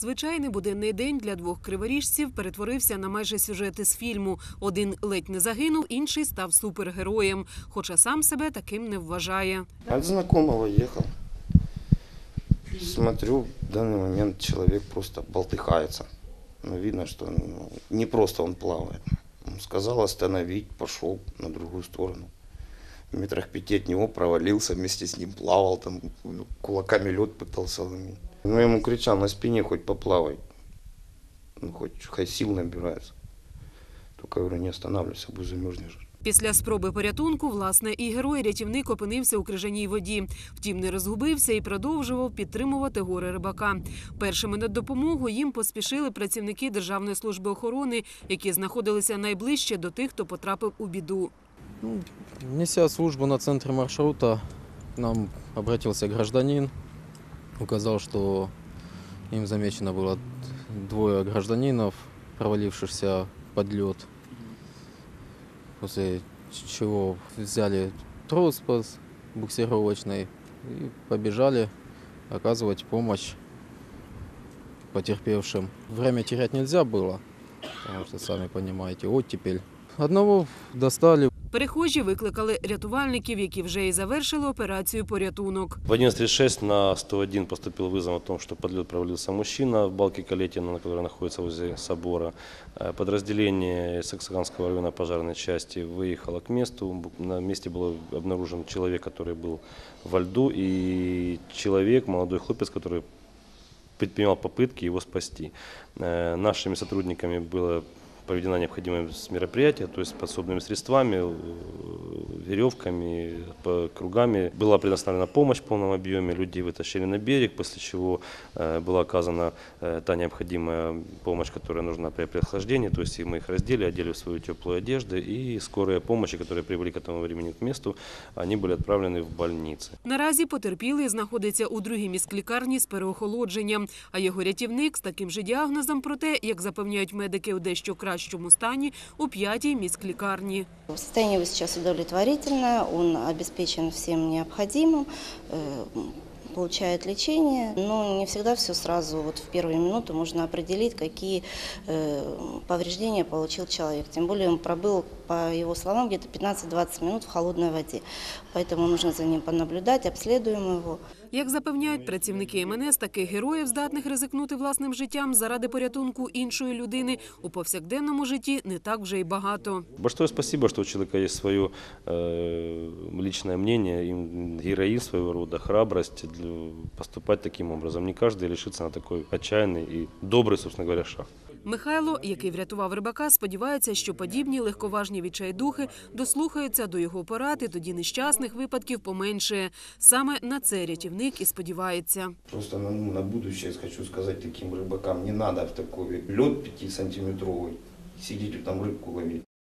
Звичайний буденний день для двох криворіжців перетворився на майже сюжет із фільму. Один ледь не загинув, інший став супергероєм, хоча сам себе таким не вважає. От знакомого ехал. Смотрю, в данный момент человек просто болтыхается. Но видно, что ну, не просто он плавает. Он сказал остановить, пошел на другую сторону. В метрах пяти от него провалился, вместе с ним плавал, там ну, кулаками лед пытался ломить. Ну, я ему кричал, на спине хоть поплавай. Ну, хоть хай сил набирается. Только, говорю, не останавливайся, будь замерзнешь. Після спроби порятунку, власне, і герой-рятівник опинився у крижаній воді. Втім, не розгубився і продовжував підтримувати гори рибака. Першими на допомогу їм поспішили працівники Державної служби охорони, які знаходилися найближче до тих, хто потрапив у біду. Ну, Неся службу на центре маршрута, к нам обратился гражданин, указал, что им замечено было двое гражданинов, провалившихся под лед. После чего взяли трос буксировочный и побежали оказывать помощь потерпевшим. Время терять нельзя было, потому что, сами понимаете, оттепель. Одного достали, Перехожі викликали рятувальників, які вже і завершили операцію порятунок. В 11.36 на 101 поступил вызов о том, что под лед провалился мужчина в балке Калетина, на которой находится возле собора. Э, Подразделение Саксаганского района пожарной части выехало к месту. Бу- На месте был обнаружен человек, который был во льду, и человек, молодой хлопец, который предпринимал попытки его спасти. Э, Нашими сотрудниками было проведено необходимое мероприятие, то есть подсобными средствами, э, веревками, по- кругами. Была предоставлена помощь в полном объеме, людей вытащили на берег, после чего э, была оказана э, та необходимая помощь, которая нужна при прохождении, то есть и мы их раздели, одели в свою теплую одежду, и скорые помощи, которые прибыли к этому времени к месту, они были отправлены в больницы. Наразі потерпілий знаходиться у другій міськлікарні з переохолодженням, а його рятівник з таким же діагнозом, проте, як запевняють медики у дещо кращому стані, у п'ятій міськлікарні. Состояние его сейчас удовлетворительне, он обеспечен всем необходимым, э, получает лечение, но не всегда все сразу вот в первые минуты можно определить, какие э, повреждения получил человек. Тем более он пробыл, по его словам, где-то 15-20 минут в холодной воде. Поэтому нужно за ним понаблюдать, обследуем его. Як запевняють працівники МНС, таких героїв, здатних ризикнути власним життям заради порятунку іншої людини, у повсякденному житті не так вже й багато. Большое спасибо, что у человека есть свое э, личное мнение, им героизм своего рода, храбрость для- поступать таким образом. Не каждый решится на такой отчаянный и добрый, собственно говоря, шаг. Михайло, який врятував рибака, сподівається, що подібні легковажні відчайдухи дослухаються до його порад, і тоді нещасних випадків поменшає. Саме на це рятівник і сподівається. Просто на, ну, на будущее хочу сказать таким рыбакам, не надо в такой лед 5-сантиметровый сидеть там рыбку ловить.